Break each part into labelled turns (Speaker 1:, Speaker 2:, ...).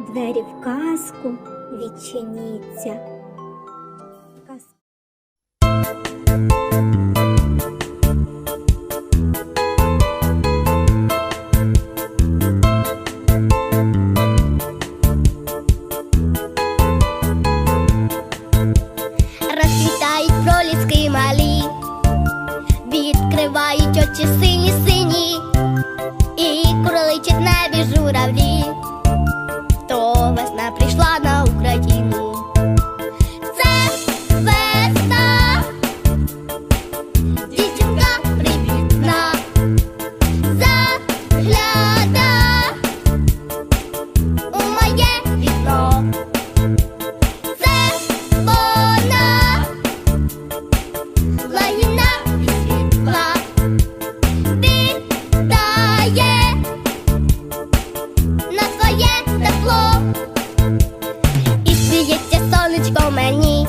Speaker 1: двері в казку відчиніться. Казка.
Speaker 2: Розквітають проліски малі, відкривають очі сині сині, і курличать мені,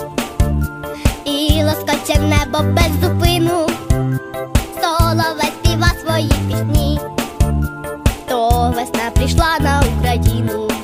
Speaker 2: і лоскоче небо без зупину, солове співа свої пісні, то весна прийшла на Україну.